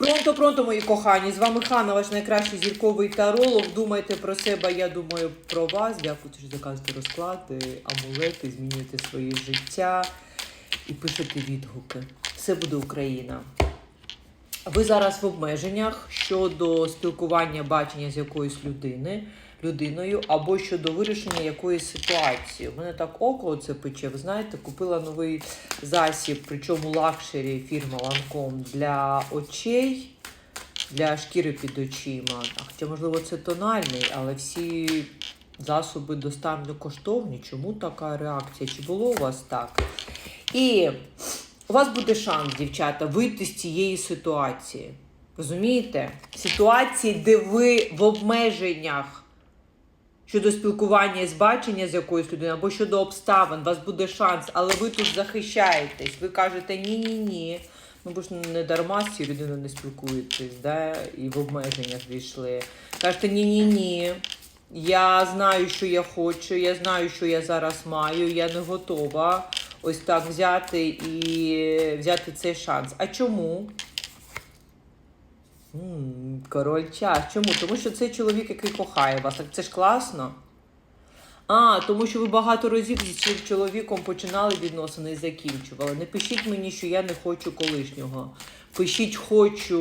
Пронто, пронто, мої кохані. З вами Хана, ваш найкращий зірковий таролог. Думайте про себе, я думаю про вас. Дякую, що заказуєте розклади, амулети, змінюєте своє життя і пишете відгуки. Все буде Україна. Ви зараз в обмеженнях щодо спілкування, бачення з якоюсь людини, людиною або щодо вирішення якоїсь ситуації. У мене так око це пече. Ви знаєте, купила новий засіб, причому лакшері фірма Lancome для очей, для шкіри під очима. Хоча, можливо, це тональний, але всі засоби достатньо коштовні. Чому така реакція? Чи було у вас так? І у вас буде шанс, дівчата, вийти з цієї ситуації. Розумієте? Ситуації, де ви в обмеженнях щодо спілкування і збачення з якоюсь людиною, або щодо обставин, у вас буде шанс, але ви тут захищаєтесь. Ви кажете ні-ні-ні. Ну, бо ж не дарма з цією людиною не спілкуєтесь, да? і в обмеженнях війшли. Кажете, ні-ні-ні. Я знаю, що я хочу, я знаю, що я зараз маю, я не готова ось так взяти і взяти цей шанс. А чому? Король час. Чому? Тому що це чоловік, який кохає вас. Так це ж класно. А, тому що ви багато разів зі цим чоловіком починали відносини і закінчували. Не пишіть мені, що я не хочу колишнього. Пишіть хочу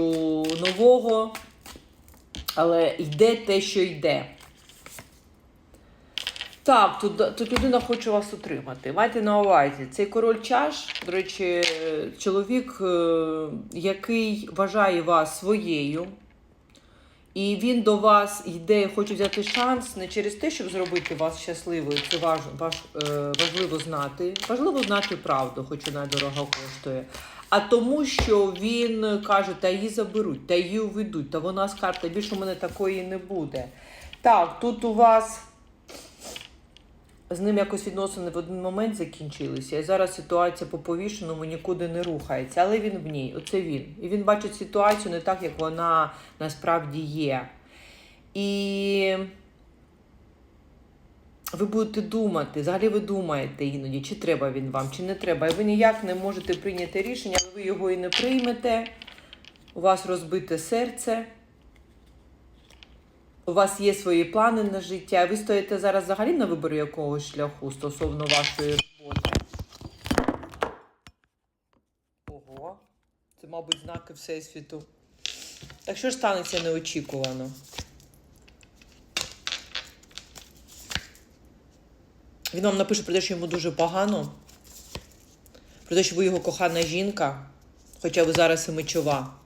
нового, але йде те, що йде. Так, тут, тут людина хоче вас утримати. Майте на увазі, цей король чаш, до речі, чоловік, е, який вважає вас своєю, і він до вас йде, хоче взяти шанс не через те, щоб зробити вас щасливою. Це важ, важ, е, важливо знати. Важливо знати правду, хоч вона дорого коштує. А тому, що він каже, та її заберуть, та її уведуть, та вона скаже, та більше у мене такої не буде. Так, тут у вас з ним якось відносини в один момент закінчилися. І зараз ситуація по повішеному нікуди не рухається, але він в ній, оце він. І він бачить ситуацію не так, як вона насправді є. І ви будете думати, взагалі ви думаєте іноді, чи треба він вам, чи не треба. І ви ніяк не можете прийняти рішення, але ви його і не приймете. У вас розбите серце. У вас є свої плани на життя. Ви стоїте зараз взагалі на виборі якогось шляху стосовно вашої роботи. Ого. Це, мабуть, знаки Всесвіту. Так що ж станеться неочікувано? Він вам напише про те, що йому дуже погано. Про те, що ви його кохана жінка, хоча ви зараз і мечова.